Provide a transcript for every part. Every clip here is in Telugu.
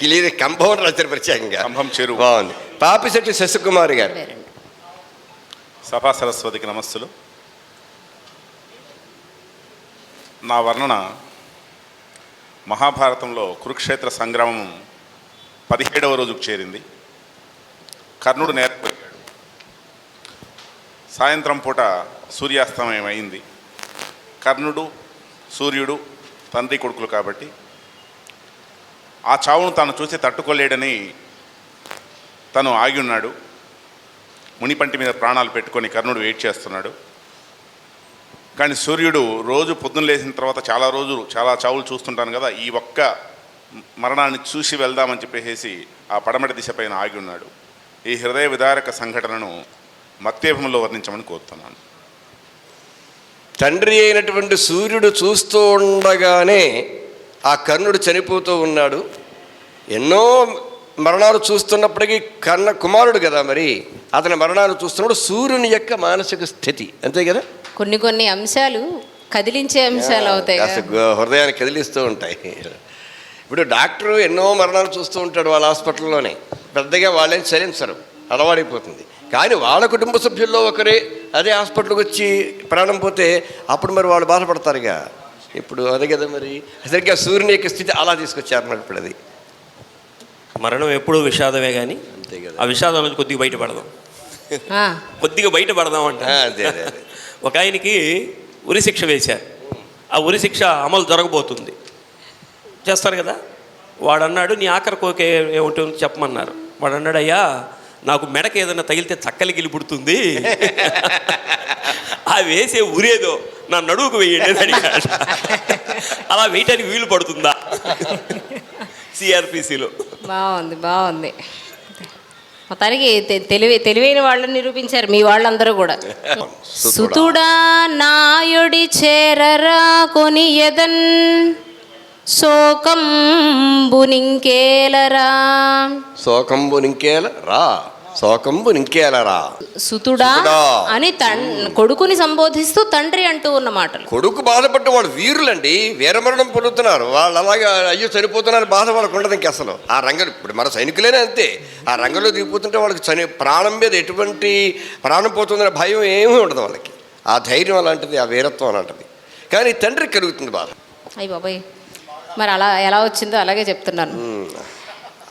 క్లియర్ కంభం రాశారు ప్రత్యేకంగా కంభం చెరువు. బాగుంది. పాపిశెట్టి శశికుమార్ గారు. సభా సరస్వతికి నమస్సులు. నా వర్ణన మహాభారతంలో కురుక్షేత్ర సంగ్రామం పదిహేడవ రోజుకు చేరింది. కర్ణుడు నేర్పయాడు సాయంత్రం పూట సూర్యాస్తమయం అయింది. కర్ణుడు సూర్యుడు తండ్రి కొడుకులు కాబట్టి ఆ చావును తాను చూసి తట్టుకోలేడని తను ఆగి ఉన్నాడు. మునిపంటి మీద ప్రాణాలు పెట్టుకొని కర్ణుడు వెయిట్ చేస్తున్నాడు. కానీ సూర్యుడు రోజు పొద్దున్న లేచిన తర్వాత చాలా రోజులు చాలా చావులు చూస్తుంటాను కదా ఈ ఒక్క మరణాన్ని చూసి వెళ్దామని చెప్పేసి ఆ పడమటి దిశ పైన ఆగి ఉన్నాడు. ఈ హృదయ విదారక సంఘటనను మత్తేభంలో వర్ణించమని కోరుతున్నాను. తండ్రి అయినటువంటి సూర్యుడు చూస్తూ ఉండగానే ఆ కర్ణుడు చనిపోతూ ఉన్నాడు. ఎన్నో మరణాలు చూస్తున్నప్పటికీ కర్ణ కుమారుడు కదా మరి. అతని మరణాలు చూస్తున్నప్పుడు సూర్యుని యొక్క మానసిక స్థితి. అంతే కదా? కొన్ని కొన్ని అంశాలు కదిలించే అంశాలు అవుతాయి హృదయాన్ని కదిలిస్తూ ఉంటాయి. ఇప్పుడు డాక్టరు ఎన్నో మరణాలు చూస్తూ ఉంటాడు వాళ్ళ హాస్పిటల్లోనే. పెద్దగా వాళ్ళేం చలించరు. అలవాడైపోతుంది కానీ వాళ్ళ కుటుంబ సభ్యుల్లో ఒకరే అదే హాస్పిటల్కి వచ్చి ప్రాణం పోతే అప్పుడు మరి వాళ్ళు బాధపడతారుగా. ఇప్పుడు అదే కదా మరి. సరిగ్గా సూర్యుని యొక్క స్థితి అలా తీసుకొచ్చారు మరి ఇప్పుడు అది. మరణం ఎప్పుడూ విషాదమే కానీ అంతే కదా. ఆ విషాదం నుంచి కొద్దిగా బయటపడదాం. ఆ, కొద్దిగా బయటపడదాం అంట. ఒక ఆయనకి ఉరి శిక్ష వేశారు. ఆ ఉరి శిక్ష అమలు జరగబోతుంది. చేస్తారు కదా? వాడు అన్నాడు నీ ఆఖరి కోరిక ఏ- ఏమిటి చెప్పమన్నారు. వాడు అన్నాడు అయ్యా నాకు మెడకి ఏదైనా తగిలితే చక్కలి గిలి పుడుతుంది. ఆ వేసే ఉరేదో నా నడువుకు వేయండి అని అడిగాడు. అలా వేయటానికి వీలు పడుతుందా? సిఆర్పిసిలో బాగుంది బాగుంది. మొత్తానికి తెలివి తెలివైన వాళ్ళని నిరూపించారు మీ వాళ్ళందరూ కూడా. సుతుడా. నాయుడి చేరరా కొని ఎదన్ శోకంబు నింకేలరా. శోకంబు నింకేల రా శోకంబు నింకేల రా సుతుడా. అని కొడుకుని సంబోధిస్తూ తండ్రి అంటూ ఉన్న మాటలు. కొడుకు బాధపడ్డ వాళ్ళు వీరులండి. వీరమరణం పొందుతున్నారు. వాళ్ళు అలాగా అయ్యో చనిపోతున్నారు బాధ వాళ్ళకు ఉండదు ఇంక అసలు. ఆ రంగం ఇప్పుడు మన సైనికులేనే అంతే. ఆ రంగంలో దిగిపోతుంటే వాళ్ళకి చని ప్రాణం మీద ఎటువంటి ప్రాణం పోతుందనే భయం ఏమీ ఉండదు వాళ్ళకి. ఆ ధైర్యం అలాంటిది ఆ వీరత్వం అలాంటిది. కానీ తండ్రికి కలుగుతుంది బాధ. అయ్యి బాబాయ్. మరి అలా ఎలా వచ్చిందో అలాగే చెప్తున్నాను.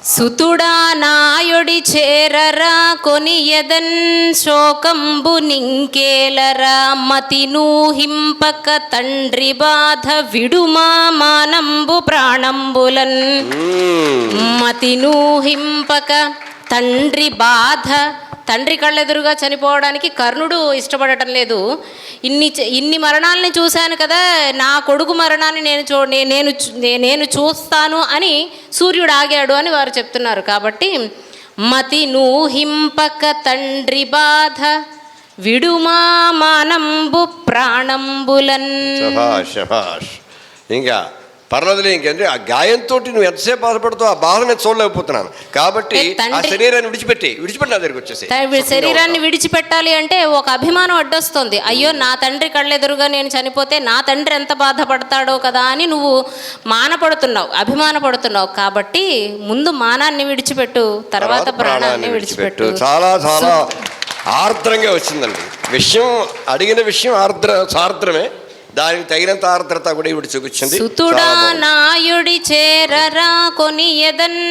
సుతుడా నాయుడి చేరరా కొని ఎదన్ శోకంబు నింకేలరా మతి నూహింపక తండ్రి బాధ విడుమా మానంబు ప్రాణంబులన్. మతి నూహింపక తండ్రి బాధ తండ్రి కళ్ళెదురుగా చనిపోవడానికి కర్ణుడు ఇష్టపడటం లేదు. ఇన్ని చ- ఇన్ని మరణాలని చూశాను కదా నా కొడుకు మరణాన్ని నేను చూ నే- నేను నేను చూస్తాను అని సూర్యుడు ఆగాడు అని వారు చెప్తున్నారు. కాబట్టి మతి నూహింపక తండ్రి బాధ విడుమా మానంబు ప్రాణంబులన్. ఇంకా పర్లేదులే ఇంకంటే? ఆ గాయంతో నువ్వు ఎంతసేపు బాధపడుతావు ఆ బాధ నేను చూడలేకపోతున్నాను. కాబట్టి ఆ శరీరాన్ని విడిచిపెట్టి విడిచిపెట్టి నా దగ్గరికి వచ్చేసి శరీరాన్ని విడిచిపెట్టాలి అంటే ఒక అభిమానం అడ్డొస్తుంది. అయ్యో నా తండ్రి కళ్ళెదురుగా నేను చనిపోతే నా తండ్రి ఎంత బాధపడతాడో కదా అని నువ్వు మానపడుతున్నావు అభిమానపడుతున్నావు. కాబట్టి ముందు మానాన్ని విడిచిపెట్టు తర్వాత ప్రాణాన్ని విడిచిపెట్టు. చాలా చాలా ఆర్ద్రంగా వచ్చిందండి. విషయం అడిగిన విషయం ఆర్ద్ర సార్ద్రమే. దానికి తగినంత ఆర్ద్రత కూడా ఇవిడ చూపించింది. సుతుడా. నాయుడి చేరరా కొని ఎదన్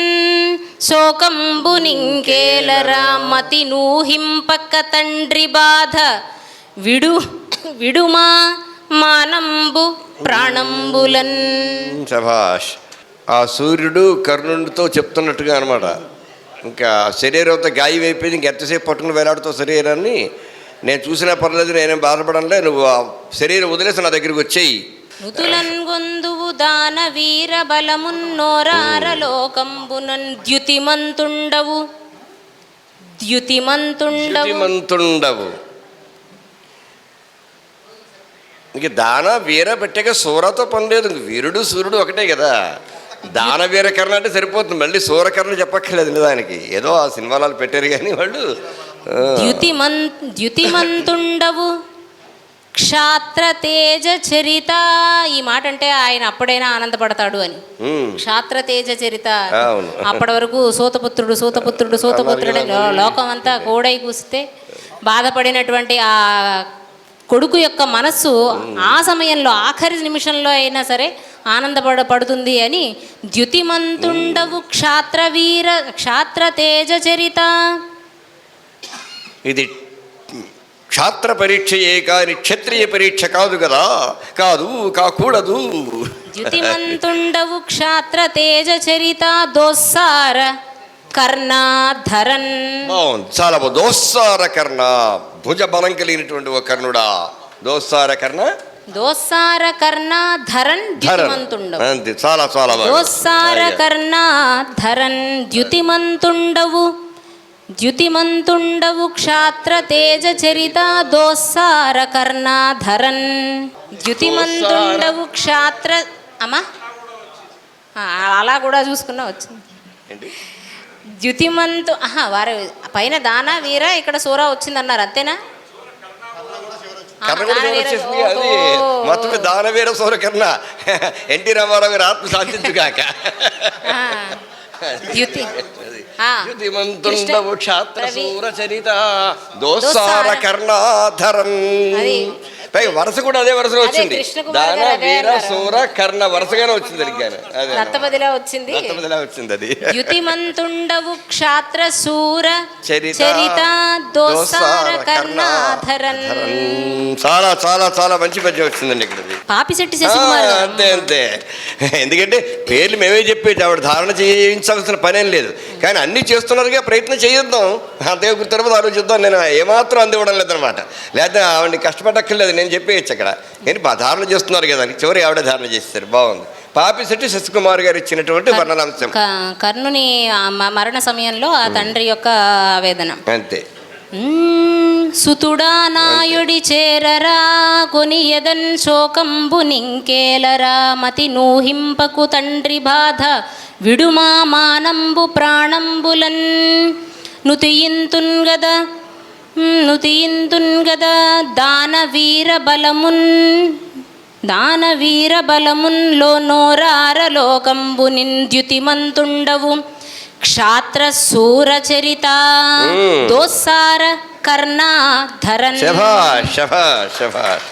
శోకంబు నింకేలరా మతి నూహింపక తండ్రి బాధ. విడు విడుమా మానంబు ప్రాణంబులన్. శభాష్ ఆ సూర్యుడు కర్ణుడితో చెప్తున్నట్టుగా అనమాట ఇంకా శరీరంతో గాయం అయిపోయింది ఇంకెంతసేపు పట్టుకుని వేలాడుతో శరీరాన్ని? నేను చూసినా పర్లేదు నేనేం బాధపడంలే నువ్వు ఆ శరీరం వదిలేసి నా దగ్గరికి వచ్చేయి. నుతులన్ గొందువు దాన వీర బలమున్నోరార లోకంబునన్ ద్యుతిమంతుండవు. ద్యుతిమంతుండవు. ఇంక దాన వీర పెట్టాక సూరతో పని లేదు. వీరుడు సూర్యుడు ఒకటే కదా. దాన వీరకరణ అంటే సరిపోతుంది. మళ్ళీ సూరకరణ చెప్పక్కర్లేదు నిజానికి ఏదో ఆ సినిమాలు పెట్టారు కానీ వాళ్ళు ద్యుతిమన్ ద్యుతిమంతుండవు. క్షాత్ర తేజ చరిత ఈ మాట అంటే ఆయన అప్పుడైనా ఆనందపడతాడు అని. క్షాత్ర తేజ చరిత. అప్పటి వరకు సూతపుత్రుడు సూతపుత్రుడు సూతపుత్రుడు లోకం అంతా కోడై కూస్తే బాధపడినటువంటి ఆ కొడుకు యొక్క మనస్సు ఆ సమయంలో ఆఖరి నిమిషంలో అయినా సరే ఆనందపడ పడుతుంది అని ద్యుతిమంతుండవు. క్షాత్రవీర క్షాత్ర తేజ చరిత ఇది క్షాత్ర పరీక్షయే కాని క్షత్రియ పరీక్ష కాదు కదా. కాదు కాకూడదు. ద్యుతిమంతుండవు క్షాత్ర తేజ చరిత దోస్సార కర్ణాధరన్ బాగుంది చాలా దోస్సార కర్ణ భుజ బలం కలిగినటువంటి ఒక కర్ణుడా. దోస్సార కర్ణ? దోస్సార కర్ణాధరన్ ధరన్ ద్యుతిమంతుండవు చాలా చాలా బాగుంది. దోస్సార అయ్యా. కర్ణాధరన్ ద్యుతిమంతుండవు ద్యుతిమంతుండవు క్షాత్ర తేజ చరిత దోస్సార కర్ణాధరన్. ద్యుతిమంతుండవు క్షాత్ర అమ్మా? అలా కూడా చూసుకున్నా వచ్చింది? ద్యుతిమంతు ఆహా వారు పైన దాన వీర ఇక్కడ సూర వచ్చింది అన్నారు అంతేనా ఆ, కర్ణ కూడా దానవీర, వచ్చేసింది అది ఓహో. మొత్తం దానవీర సౌర కర్ణ. ఎన్టీ రామారావు గారి ఆత్మ శాంతించుగాక ఆ, ద్యుతి ఆ, యుతిమంతుండవు కృష్ణ- క్షాత్ర రవి. సూర చరిత దోసార దోస్సార. కర్ణాధరం అది. పై వరుస కూడా అదే వరుసలో అదే వచ్చింది దాన వీర. సూర కర్ణ వరుసగానే వచ్చింది అడిగాను అదే రత్తపదిలో వచ్చింది దత్తపదిలా వచ్చింది అది ద్యుతిమంతుండవు క్షాత్ర సూర చరిత దోసార కర్ణాధరన్. చాలా చాలా చాలా మంచి పద్యం వచ్చిందండి ఇక్కడ. పాపిశెట్టి శశికుమార్. అంతే అంతే ఎందుకంటే పేర్లు మేమే చెప్పేది ఆవిడ ధారణ చేయించాల్సిన పనేం లేదు కానీ అన్నీ చేస్తున్నారుగా ప్రయత్నం చేయిద్దాం అంతే గుర్తున్నది ఆలోచిద్దాం నేను ఏమాత్రం అందివ్వడం లేదనమాట లేకపోతే ఆవిడని కష్టపడక్కర్లేదు నేను చెప్పేయచ్చు అక్కడ. కానీ బా- ధారణ చేస్తున్నారు కదా చివరి ఆవిడ ధారణ చేస్తారు బాగుంది. పాపిశెట్టి శశికుమార్ గారు ఇచ్చినటువంటి వర్ణనాంశం. కర్ణుని మరణ సమయంలో ఆ తండ్రి యొక్క ఆవేదన. అంతే. సుతుడా నాయుడి చేరరా కొనియదన్ శోకంబు నింకేలరా మతి నూహింపకు తండ్రి బాధ విడుమా మానంబు ప్రాణంబులన్ నుతియింతున్ గద నుతియింతున్ గద దానవీర బలమున్. దానవీర బలమున్లో నోరార లోకంబు నింద్యుతిమంతుండవు క్షాత్ర సూర చరిత దోసార శభాష్ శభాష్